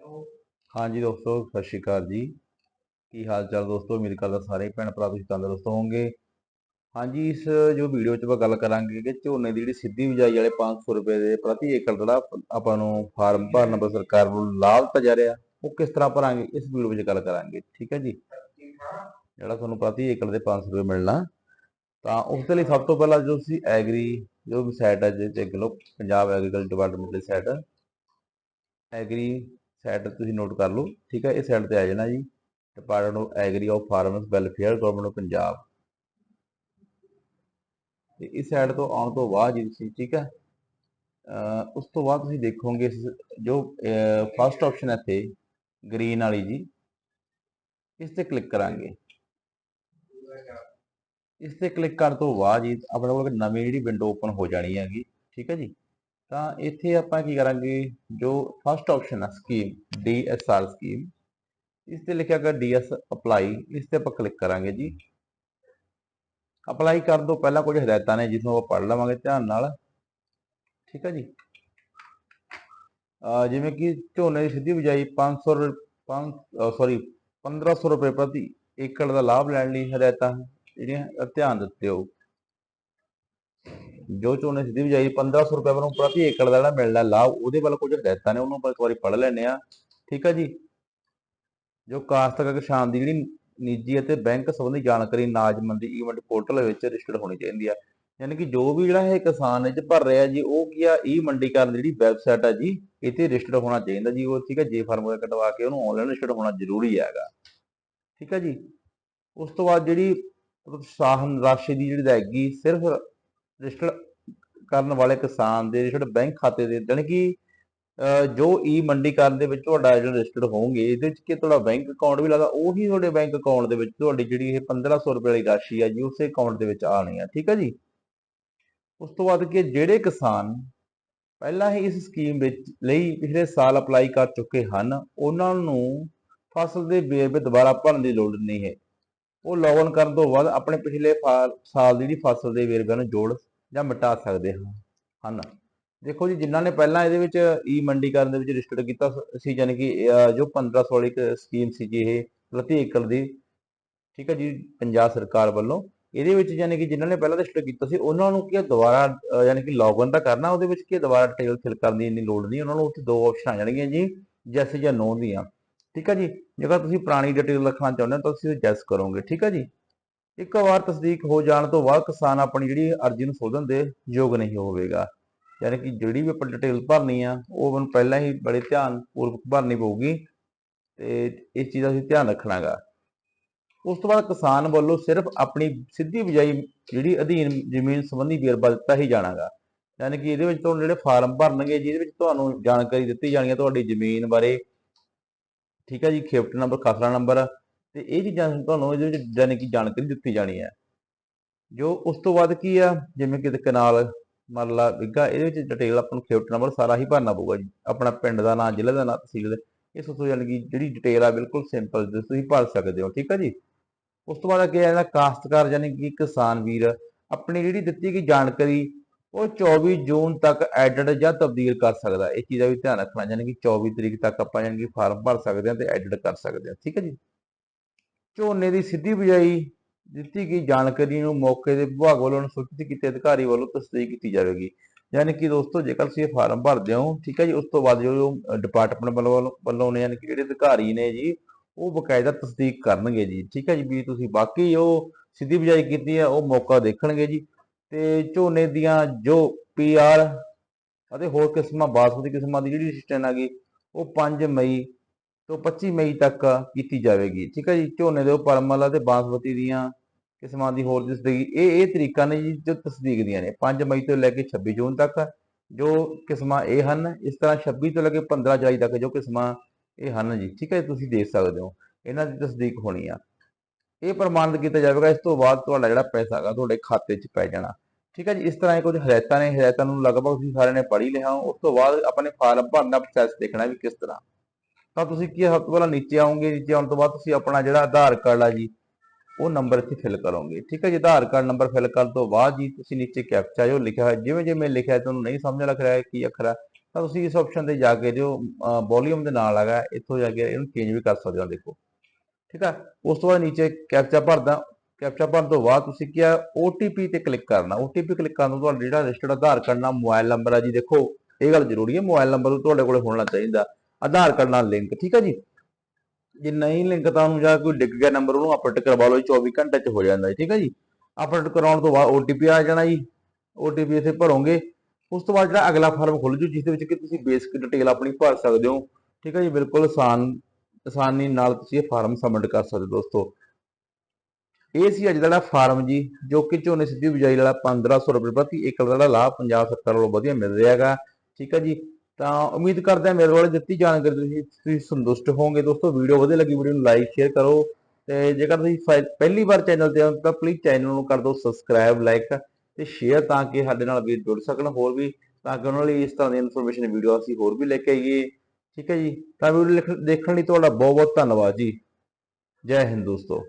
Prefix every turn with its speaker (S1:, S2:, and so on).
S1: ਹਾਂਜੀ ਦੋਸਤੋ, ਸਤਿ ਸ਼੍ਰੀ ਅਕਾਲ ਜੀ। ਕੀ ਹਾਲ ਚਾਲ ਦੋਸਤੋ? ਉਮੀਦ ਕਰਦਾ ਸਾਰੇ ਭੈਣ ਭਰਾ ਤੁਸੀਂ ਤੰਦਰੁਸਤ ਹੋਵੋਗੇ। ਹਾਂਜੀ, ਇਸ ਜੋ ਵੀਡੀਓ 'ਚ ਆਪਾਂ ਗੱਲ ਕਰਾਂਗੇ ਕਿ ਝੋਨੇ ਦੀ ਜਿਹੜੀ ਸਿੱਧੀ ਬਿਜਾਈ ਵਾਲੇ 500 ਰੁਪਏ ਦੇ ਪ੍ਰਤੀ ਏਕੜ ਜਿਹੜਾ ਆਪਾਂ ਨੂੰ ਫਾਰਮ ਭਰਨ ਪਰ ਸਰਕਾਰ ਵੱਲੋਂ ਲਾਭ ਦਿੱਤਾ ਜਾ ਰਿਹਾ। ਉਹ ਕਿਸ ਤਰ੍ਹਾਂ ਭਰਾਂਗੇ, ਇਸ ਵੀਡੀਓ ਵਿੱਚ ਗੱਲ ਕਰਾਂਗੇ, ਠੀਕ ਹੈ ਜੀ? ਜਿਹੜਾ ਤੁਹਾਨੂੰ ਪ੍ਰਤੀ ਏਕੜ ਦੇ 500 ਰੁਪਏ ਮਿਲਣਾ, ਤਾਂ ਉਸ ਦੇ ਲਈ ਸਭ ਤੋਂ ਪਹਿਲਾਂ ਜੋ ਤੁਸੀਂ ਐਗਰੀ ਜੋ ਵੀ ਸਾਈਟ ਹੈ ਜੇ ਤੇ ਲਓ ਪੰਜਾਬ ਐਗਰੀਕਲਚਰ ਡਿਪਾਰਟਮੈਂਟ ਦੀ ਸਾਈਟ ਐਗਰੀ ਸਾਈਡ ਤੁਸੀਂ ਨੋਟ ਕਰ ਲਓ, ਠੀਕ ਹੈ, ਇਹ ਸਾਈਡ ਤੇ ਆ ਜਾਣਾ ਜੀ। Department of agri of farmers welfare government of Punjab. ਤੇ ਇਸ ਸਾਈਡ ਤੋਂ ਆਉਣ ਤੋਂ ਬਾਅਦ ਜੀ ਤੁਸੀਂ, ਠੀਕ ਹੈ ਉਸ ਤੋਂ ਬਾਅਦ ਤੁਸੀਂ ਦੇਖੋਗੇ ਜੋ ਫਸਟ ਆਪਸ਼ਨ ਹੈ ਇੱਥੇ ਗ੍ਰੀਨ ਵਾਲੀ ਜੀ। ਇਸ ਤੇ ਕਲਿੱਕ ਕਰਾਂਗੇ। ਇਸ ਤੇ ਕਲਿੱਕ ਕਰਨ ਤੋਂ ਬਾਅਦ ਜੀ, ਆਪਣੇ ਕੋਲ ਨਵੀਂ ਜਿਹੜੀ ਵਿੰਡੋ ਓਪਨ ਹੋ ਜਾਣੀ ਹੈਗੀ, ਠੀਕ ਹੈ ਜੀ। ਤਾਂ ਇੱਥੇ ਆਪਾਂ ਕੀ ਕਰਾਂਗੇ, ਜੋ ਫਸਟ ਆਪਸ਼ਨ ਆ ਸਕੀਮ ਡੀਐਸਆਰ ਸਕੀਮ ਇਸ ਤੇ ਲਿਖਿਆ ਗਿਆ ਡੀਐਸ ਅਪਲਾਈ ਇਸ ਤੇ ਆਪਾਂ ਕਲਿੱਕ ਕਰਾਂਗੇ ਜੀ। ਅਪਲਾਈ ਕਰਨ ਤੋਂ ਪਹਿਲਾਂ ਕੁਝ ਹਦਾਇਤਾਂ ਨੇ ਜਿਸ ਨੂੰ ਆਪਾਂ ਪੜ੍ਹ ਲਵਾਂਗੇ ਧਿਆਨ ਨਾਲ। ਠੀਕ ਹੈ ਜੀ। ਜਿਵੇਂ ਕਿ ਝੋਨੇ ਦੀ ਸਿੱਧੀ ਬਿਜਾਈ 500 ਸੌਰੀ 1500 ਰੁਪਏ ਪ੍ਰਤੀ ਏਕੜ ਦਾ ਲਾਭ ਲੈਣ ਲਈ ਹਦਾਇਤਾਂ ਜਿਹੜੀਆਂ, ਧਿਆਨ ਦਿੱਤੇ ਹੋ। ਜੋ ਝੋਨੇ ਸਿੱਧੀ ਬਿਜਾਈ 1500 ਰੁਪਏ ਵੱਲੋਂ ਪ੍ਰਤੀ ਏਕੜ ਦਾ ਜਿਹੜਾ ਮਿਲਣਾ ਲਾਭ ਉਹਦੇ ਵੱਲ ਕੁਝ ਹਦਾਇਤਾਂ ਨੇ, ਉਹਨੂੰ ਆਪਾਂ ਇੱਕ ਵਾਰੀ ਪੜ੍ਹ ਲੈਂਦੇ ਆ ਠੀਕ ਹੈ ਜੀ? ਜੋ ਕਾਸ਼ਤਕਾਰ ਕਿਸਾਨ ਦੀ ਜਿਹੜੀ ਨਿੱਜੀ ਅਤੇ ਬੈਂਕ ਸੰਬੰਧੀ ਜਾਣਕਾਰੀ ਨਾਜ ਮੰਡੀ ਈਵੈਂਟ ਪੋਰਟਲ ਵਿੱਚ ਰਜਿਸਟਰਡ ਹੋਣੀ ਚਾਹੀਦੀ ਆ। ਯਾਨੀ ਕਿ ਜੋ ਵੀ ਜਿਹੜਾ ਇਹ ਕਿਸਾਨ ਇਹ ਚ ਭਰ ਰਿਹਾ ਜੀ, ਉਹ ਕੀ ਆ ਈ ਮੰਡੀਕਰਨ ਜਿਹੜੀ ਵੈਬਸਾਈਟ ਆ ਜੀ, ਇੱਥੇ ਰਜਿਸਟਰ ਹੋਣਾ ਚਾਹੀਦਾ ਜੀ। ਉਹ ਠੀਕ ਹੈ ਜੇ ਫਾਰਮ ਵਗੈਰਾ ਕਟਵਾ ਕੇ ਉਹਨੂੰ ਆਨਲਾਈਨ ਰਜਿਸਟਰਡ ਹੋਣਾ ਜ਼ਰੂਰੀ ਹੈਗਾ। ਠੀਕ ਹੈ ਜੀ? ਉਸ ਤੋਂ ਬਾਅਦ ਜਿਹੜੀ ਪ੍ਰੋਤਸਾਹਨ ਰਾਸ਼ੀ ਦੀ ਜਿਹੜੀ ਹੈਗੀ ਸਿਰਫ ਰਜਿਸਟਰ ਕਰਨ ਵਾਲੇ ਕਿਸਾਨ ਦੇ ਰਜਿਸਟਰਡ ਬੈਂਕ ਖਾਤੇ ਦੇ ਯਾਨੀ ਕਿ ਜੋ ਈ ਮੰਡੀਕਰਨ ਦੇ ਵਿੱਚ ਤੁਹਾਡਾ ਜਿਹੜਾ ਰਜਿਸਟਰਡ ਹੋਣਗੇ, ਇਹਦੇ ਵਿੱਚ ਕਿ ਤੁਹਾਡਾ ਬੈਂਕ ਅਕਾਊਂਟ ਵੀ ਲੱਗਦਾ, ਉਹੀ ਤੁਹਾਡੇ ਬੈਂਕ ਅਕਾਊਂਟ ਦੇ ਵਿੱਚ ਤੁਹਾਡੀ ਜਿਹੜੀ ਇਹ 1500 ਰੁਪਏ ਵਾਲੀ ਰਾਸ਼ੀ ਆ ਜੀ, ਉਸੇ ਅਕਾਊਂਟ ਦੇ ਵਿੱਚ ਆਣੀ ਆ, ਠੀਕ ਹੈ ਜੀ? ਉਸ ਤੋਂ ਬਾਅਦ ਕਿ ਜਿਹੜੇ ਕਿਸਾਨ ਪਹਿਲਾਂ ਹੀ ਇਸ ਸਕੀਮ ਵਿੱਚ ਲਈ ਪਿਛਲੇ ਸਾਲ ਅਪਲਾਈ ਕਰ ਚੁੱਕੇ ਹਨ, ਉਹਨਾਂ ਨੂੰ ਫਸਲ ਦੇ ਵੇਰਵੇ ਦੁਬਾਰਾ ਭਰਨ ਦੀ ਲੋੜ ਨਹੀਂ ਹੈ। ਉਹ ਲੌਗਇਨ ਕਰਨ ਤੋਂ ਬਾਅਦ ਆਪਣੇ ਪਿਛਲੇ ਫਾ- ਸਾਲ ਦੀ ਜਿਹੜੀ ਫਸਲ ਦੇ ਵੇਰਵਿਆਂ ਨੂੰ ਜੋੜ ਜਾਂ ਮਿਟਾ ਸਕਦੇ ਹਾਂ, ਹਨ। ਦੇਖੋ ਜੀ, ਜਿਨ੍ਹਾਂ ਨੇ ਪਹਿਲਾਂ ਇਹਦੇ ਵਿੱਚ ਈ ਮੰਡੀਕਰਨ ਦੇ ਵਿੱਚ ਰਜਿਸਟਰ ਕੀਤਾ ਸ- ਸੀ ਯਾਨੀ ਕਿ ਜੋ 1500 ਵਾਲੀ ਇੱਕ ਸਕੀਮ ਸੀ ਜੀ ਇਹ ਪ੍ਰਤੀ ਏਕੜ ਦੀ, ਠੀਕ ਹੈ ਜੀ, ਪੰਜਾਬ ਸਰਕਾਰ ਵੱਲੋਂ। ਇਹਦੇ ਵਿੱਚ ਯਾਨੀ ਕਿ ਜਿਨ੍ਹਾਂ ਨੇ ਪਹਿਲਾਂ ਰਜਿਸਟਰ ਕੀਤਾ ਸੀ, ਉਹਨਾਂ ਨੂੰ ਕੀ ਦੁਬਾਰਾ ਯਾਨੀ ਕਿ ਲੌਗਇਨ ਤਾਂ ਕਰਨਾ, ਉਹਦੇ ਵਿੱਚ ਕੀ ਦੁਬਾਰਾ ਡਿਟੇਲ ਫਿਲ ਕਰਨ ਦੀ ਇੰਨੀ ਲੋੜ ਨਹੀਂ, ਉਹਨਾਂ ਨੂੰ ਉੱਥੇ ਦੋ ਆਪਸ਼ਨ ਆ ਜਾਣਗੀਆਂ ਜੀ ਜੈਸ ਜਾਂ ਨੋ ਦੀਆਂ। ਠੀਕ ਹੈ ਜੀ, ਜੇਕਰ ਤੁਸੀਂ ਪੁਰਾਣੀ ਡਿਟੇਲ ਰੱਖਣਾ ਚਾਹੁੰਦੇ ਹੋ, ਤਾਂ ਤੁਸੀਂ ਜੈਸ ਕਰੋਗੇ, ਠੀਕ ਹੈ ਜੀ। ਇੱਕ ਵਾਰ ਤਸਦੀਕ ਹੋ ਜਾਣ ਤੋਂ ਬਾਅਦ ਕਿਸਾਨ ਆਪਣੀ ਜਿਹੜੀ ਅਰਜ਼ੀ ਨੂੰ ਸੋਧਣ ਦੇ ਯੋਗ ਨਹੀਂ ਹੋਵੇਗਾ। ਯਾਨੀ ਕਿ ਜਿਹੜੀ ਵੀ ਆਪਾਂ ਡਿਟੇਲ ਭਰਨੀ ਆ, ਉਹ ਮੈਨੂੰ ਪਹਿਲਾਂ ਹੀ ਬੜੇ ਧਿਆਨ ਪੂਰਵਕ ਭਰਨੀ ਪਊਗੀ ਤੇ ਇਸ ਚੀਜ਼ ਦਾ ਅਸੀਂ ਧਿਆਨ ਰੱਖਣਾਗਾ। ਉਸ ਤੋਂ ਬਾਅਦ ਕਿਸਾਨ ਵੱਲੋਂ ਸਿਰਫ ਆਪਣੀ ਸਿੱਧੀ ਬਿਜਾਈ ਜਿਹੜੀ ਅਧੀਨ ਜ਼ਮੀਨ ਸੰਬੰਧੀ ਵੇਰਵਾ ਦਿੱਤਾ ਹੀ ਜਾਣਾਗਾ। ਯਾਨੀ ਕਿ ਇਹਦੇ ਵਿੱਚ ਤੁਹਾਨੂੰ ਜਿਹੜੇ ਫਾਰਮ ਭਰਨਗੇ, ਜਿਹਦੇ ਵਿੱਚ ਤੁਹਾਨੂੰ ਜਾਣਕਾਰੀ ਦਿੱਤੀ ਜਾਣੀ ਹੈ ਤੁਹਾਡੀ ਜ਼ਮੀਨ ਬਾਰੇ। ਠੀਕ ਹੈ ਜੀ, ਖੇਪਟ ਨੰਬਰ, ਖਸਰਾ ਨੰਬਰ। ਤੇ ਇਹ ਚੀਜ਼ਾਂ ਤੁਹਾਨੂੰ ਇਹਦੇ ਵਿੱਚ ਯਾਨੀ ਕਿ ਜਾਣਕਾਰੀ ਦਿੱਤੀ ਜਾਣੀ ਹੈ। ਜੋ ਉਸ ਤੋਂ ਬਾਅਦ ਕੀ ਆ, ਜਿਵੇਂ ਕਿ ਕਨਾਲ, ਮਰਲਾ ਵਿੱਗਾ ਇਹਦੇ ਵਿੱਚ ਡਿਟੇਲ ਆਪਾਂ ਨੂੰ ਖੇਪਟ ਨੰਬਰ ਸਾਰਾ ਹੀ ਭਰਨਾ ਪਊਗਾ ਜੀ। ਆਪਣਾ ਪਿੰਡ ਦਾ ਨਾਮ ਜ਼ਿਲ੍ਹੇ ਦਾ ਨਾਮ ਤਹਿਸੀਲ ਇਹ ਇਸ ਤੋਂ ਕਿ ਜਿਹੜੀ ਡਿਟੇਲ ਆ ਬਿਲਕੁਲ ਸਿੰਪਲ ਤੁਸੀਂ ਭਰ ਸਕਦੇ ਹੋ, ਠੀਕ ਹੈ ਜੀ? ਉਸ ਤੋਂ ਬਾਅਦ ਅੱਗੇ ਆ ਆਉਂਦਾ ਕਾਸ਼ਤਕਾਰ ਯਾਨੀ ਕਿ ਕਿਸਾਨ ਵੀਰ, ਆਪਣੀ ਜਿਹੜੀ ਦਿੱਤੀ ਗਈ ਜਾਣਕਾਰੀ, ਉਹ 24 ਜੂਨ ਤੱਕ ਐਡਿਟ ਜਾਂ ਤਬਦੀਲ ਕਰ ਸਕਦਾ। ਇਹ ਚੀਜ਼ ਦਾ ਵੀ ਧਿਆਨ ਰੱਖਣਾ ਯਾਨੀ ਕਿ 24 ਤਰੀਕ ਤੱਕ ਆਪਾਂ ਯਾਨੀ ਕਿ ਫਾਰਮ ਭਰ ਸਕਦੇ ਹਾਂ ਤੇ ਐਡਿਟ ਕਰ ਸਕਦੇ ਹਾਂ, ਠੀਕ ਹੈ ਜੀ? ਝੋਨੇ ਦੀ ਸਿੱਧੀ ਬਿਜਾਈ ਦਿੱਤੀ ਗਈ ਜਾਣਕਾਰੀ ਨੂੰ ਮੌਕੇ ਦੇ ਵਿਭਾਗ ਵੱਲੋਂ ਸੂਚਿਤ ਕੀਤੇ ਅਧਿਕਾਰੀ ਵੱਲੋਂ ਤਸਦੀਕ ਕੀਤੀ ਜਾਵੇਗੀ। ਯਾਨੀ ਕਿ ਦੋਸਤੋ, ਜੇਕਰ ਤੁਸੀਂ ਇਹ ਫਾਰਮ ਭਰਦੇ ਹੋ, ਠੀਕ ਹੈ ਜੀ, ਉਸ ਤੋਂ ਬਾਅਦ ਜੋ ਡਿਪਾਰਟਮੈਂਟ ਵੱਲੋਂ ਵੱਲੋਂ ਨੇ, ਯਾਨੀ ਕਿ ਜਿਹੜੇ ਅਧਿਕਾਰੀ ਨੇ ਜੀ, ਉਹ ਬਕਾਇਦਾ ਤਸਦੀਕ ਕਰਨਗੇ ਜੀ, ਠੀਕ ਹੈ ਜੀ, ਵੀ ਤੁਸੀਂ ਬਾਕੀ ਉਹ ਸਿੱਧੀ ਬਿਜਾਈ ਕੀਤੀ ਹੈ, ਉਹ ਮੌਕਾ ਦੇਖਣਗੇ ਜੀ। ਤੇ ਝੋਨੇ ਦੀਆਂ ਜੋ ਪੀਆਰ ਅਤੇ ਹੋਰ ਕਿਸਮਾਂ, ਬਾਸਮਤੀ ਕਿਸਮਾਂ ਦੀ ਜਿਹੜੀ ਸਿਸਟਮ ਆ ਗਈ ਉਹ 5 ਮਈ ਤੋਂ 25 ਮਈ ਤੱਕ ਕੀਤੀ ਜਾਵੇਗੀ। ਠੀਕ ਹੈ ਜੀ? ਝੋਨੇ ਦੇ ਪਰਮਲ ਅਤੇ ਬਾਸਮਤੀ ਦੀਆਂ ਕਿਸਮਾਂ ਦੀ ਹੋਰ ਤਸਦੀਕ ਇਹ ਇਹ ਤਰੀਕਾ ਨੇ ਜੀ ਜੋ ਤਸਦੀਕ ਦੀਆਂ ਨੇ। 5 ਮਈ ਤੋਂ ਲੈ ਕੇ 26 ਜੂਨ ਤੱਕ ਜੋ ਕਿਸਮਾਂ ਇਹ ਹਨ, ਇਸ ਤਰ੍ਹਾਂ 26 ਤੋਂ ਲੈ ਕੇ 15 ਜੁਲਾਈ ਤੱਕ ਜੋ ਕਿਸਮਾਂ ਇਹ ਹਨ ਜੀ। ਠੀਕ ਹੈ ਤੁਸੀਂ ਦੇਖ ਸਕਦੇ ਹੋ, ਇਹਨਾਂ ਦੀ ਤਸਦੀਕ ਹੋਣੀ ਆ। ਇਹ ਪ੍ਰਮਾਣਿਤ ਕੀਤਾ ਜਾਵੇਗਾ, ਇਸ ਤੋਂ ਬਾਅਦ ਤੁਹਾਡਾ ਜਿਹੜਾ ਪੈਸਾ ਹੈਗਾ, ਤੁਹਾਡੇ ਖਾਤੇ 'ਚ ਪੈ ਜਾਣਾ। ਠੀਕ ਹੈ ਜੀ? ਇਸ ਤਰ੍ਹਾਂ ਇਹ ਕੁਝ ਹਦਾਇਤਾਂ ਨੇ, ਹਦਾਇਤਾਂ ਨੂੰ ਲਗਭਗ ਤੁਸੀਂ ਸਾਰਿਆਂ ਨੇ ਪੜ੍ਹ ਹੀ ਲਿਆ। ਉਸ ਤੋਂ ਬਾਅਦ ਆਪਣੇ ਫਾਰਮ ਭਰਨ ਦਾ ਪ੍ਰੋਸੈਸ ਦੇਖਣਾ ਵੀ ਕਿਸ ਤਰ੍ਹਾਂ। ਤਾਂ ਤੁਸੀਂ ਕੀ ਸਭ ਤੋਂ ਪਹਿਲਾਂ ਨੀਚੇ ਆਉਂਗੇ ਨੀਚੇ ਆਉਣ ਤੋਂ ਬਾਅਦ ਤੁਸੀਂ ਆਪਣਾ ਜਿਹੜਾ ਆਧਾਰ ਕਾਰਡ ਆ ਜੀ, ਉਹ ਨੰਬਰ ਇੱਥੇ ਫਿਲ ਕਰੋਗੇ। ਠੀਕ ਹੈ ਜੀ, ਆਧਾਰ ਕਾਰਡ ਨੰਬਰ ਫਿਲ ਕਰਨ ਤੋਂ ਬਾਅਦ ਜੀ ਤੁਸੀਂ ਨੀਚੇ ਕੈਪਚਾ ਜੋ ਲਿਖਿਆ ਹੋਇਆ, ਜਿਵੇਂ ਜਿਵੇਂ ਲਿਖਿਆ ਤੁਹਾਨੂੰ ਨਹੀਂ ਸਮਝ ਲੱਗ ਰਿਹਾ ਕੀ ਅੱਖਰ ਹੈ, ਤਾਂ ਤੁਸੀਂ ਇਸ ਆਪਸ਼ਨ ਤੇ ਜਾ ਕੇ ਜੋ ਵੋਲਿਊਮ ਦੇ ਨਾਲ ਹੈਗਾ, ਇੱਥੋਂ ਜਾ ਕੇ ਇਹਨੂੰ ਚੇਂਜ ਵੀ ਕਰ ਸਕਦੇ ਹੋ, ਦੇਖੋ। ਠੀਕ ਆ ਉਸ ਤੋਂ ਬਾਅਦ ਨੀਚੇ ਕੈਪਚਾ ਭਰਦਾ ਕੈਪਚਾ ਭਰਨ ਤੋਂ ਬਾਅਦ ਤੁਸੀਂ ਕੀ ਆ OTP ਤੇ ਕਲਿੱਕ ਕਰਨਾ। OTP ਕਲਿੱਕ ਕਰਨ ਤੋਂ ਤੁਹਾਡਾ ਜਿਹੜਾ ਰਜਿਸਟਰਡ ਆਧਾਰ ਕਾਰਡ ਨਾਲ ਮੋਬਾਈਲ ਨੰਬਰ ਆ ਜੀ, ਦੇਖੋ, ਇਹ ਗੱਲ ਜ਼ਰੂਰੀ ਹੈ ਮੋਬਾਈਲ ਨੰਬਰ ਤੁਹਾਡੇ ਕੋਲ ਹੋਣਾ ਚਾਹੀਦਾ। ਆਧਾਰ ਕਾਰਡ ਨਾਲ ਲਿੰਕ ਠੀਕ ਹੈ ਜੀ? ਜੇ ਨਹੀਂ ਲਿੰਕ ਤਾਂ ਉਹਨੂੰ ਜਾਂ ਕੋਈ ਡਿੱਗ ਗਿਆ ਨੰਬਰ ਉਹਨੂੰ ਅਪਡੇਟ ਕਰਵਾ ਲਓ 24 ਘੰਟੇ ਚ ਹੋ ਜਾਂਦਾ ਜੀ, ਠੀਕ ਹੈ ਜੀ? ਅਪਡੇਟ ਕਰਾਉਣ ਤੋਂ ਬਾਅਦ OTP ਆ ਜਾਣਾ ਜੀ OTP ਇੱਥੇ ਭਰੋਗੇ। ਉਸ ਤੋਂ ਬਾਅਦ ਜਿਹੜਾ ਅਗਲਾ ਫਾਰਮ ਖੁੱਲ ਜੂ, ਜਿਸ ਦੇ ਵਿੱਚ ਕਿ ਤੁਸੀਂ ਬੇਸਿਕ ਡਿਟੇਲ ਆਪਣੀ ਭਰ ਸਕਦੇ ਹੋ, ਠੀਕ ਹੈ ਜੀ? ਬਿਲਕੁਲ ਆਸਾਨ, ਆਸਾਨੀ ਨਾਲ ਤੁਸੀਂ ਇਹ ਫਾਰਮ ਸਬਮਿਟ ਕਰ ਸਕਦੇ ਹੋ ਦੋਸਤੋ। ਇਹ ਸੀ ਅੱਜ ਦਾ ਜਿਹੜਾ ਫਾਰਮ ਜੀ, ਜੋ ਕਿ ਝੋਨੇ ਸਿੱਧੀ ਬਿਜਾਈ ਵਾਲਾ 1500 ਰੁਪਏ ਪ੍ਰਤੀ ਏਕੜ ਦਾ ਲਾਭ ਪੰਜਾਬ ਸਰਕਾਰ ਵੱਲੋਂ ਵਧੀਆ ਮਿਲ ਰਿਹਾ ਹੈਗਾ, ਠੀਕ ਹੈ ਜੀ? ਤਾਂ ਉਮੀਦ ਕਰਦੇ ਹਾਂ ਮੇਰੇ ਵੱਲੋਂ ਦਿੱਤੀ ਜਾਣਕਾਰੀ ਤੁਸੀਂ ਤੁਸੀਂ ਸੰਤੁਸ਼ਟ ਹੋਵੋਗੇ। ਦੋਸਤੋ ਵੀਡੀਓ ਵਧੀਆ ਲੱਗੀ ਵੀਡੀਓ ਨੂੰ ਲਾਈਕ ਸ਼ੇਅਰ ਕਰੋ। ਤੇ ਜੇਕਰ ਤੁਸੀਂ ਫਾਇ- ਪਹਿਲੀ ਵਾਰ ਚੈਨਲ ਤੇ ਹੋ, ਤਾਂ ਪਲੀਜ਼ ਚੈਨਲ ਨੂੰ ਕਰ ਦਿਓ ਸਬਸਕ੍ਰਾਈਬ ਲਾਈਕ ਤੇ ਸ਼ੇਅਰ ਤਾਂ ਕਿ ਸਾਡੇ ਨਾਲ ਵੀ ਜੁੜ ਸਕਣ ਹੋਰ ਵੀ, ਤਾਂ ਕਿ ਉਹਨਾਂ ਲਈ ਇਸ ਤਰ੍ਹਾਂ ਦੀ ਇਨਫੋਰਮੇਸ਼ਨ ਵੀਡੀਓ ਅਸੀਂ ਹੋਰ ਵੀ ਲੈ ਕੇ ਆਈਏ। ਠੀਕ ਹੈ ਜੀ? ਤਾਂ ਵੀਡੀਓ ਦੇਖਣ ਲਈ ਤੁਹਾਡਾ ਬਹੁਤ ਬਹੁਤ ਧੰਨਵਾਦ ਜੀ। ਜੈ ਹਿੰਦ ਦੋਸਤੋ।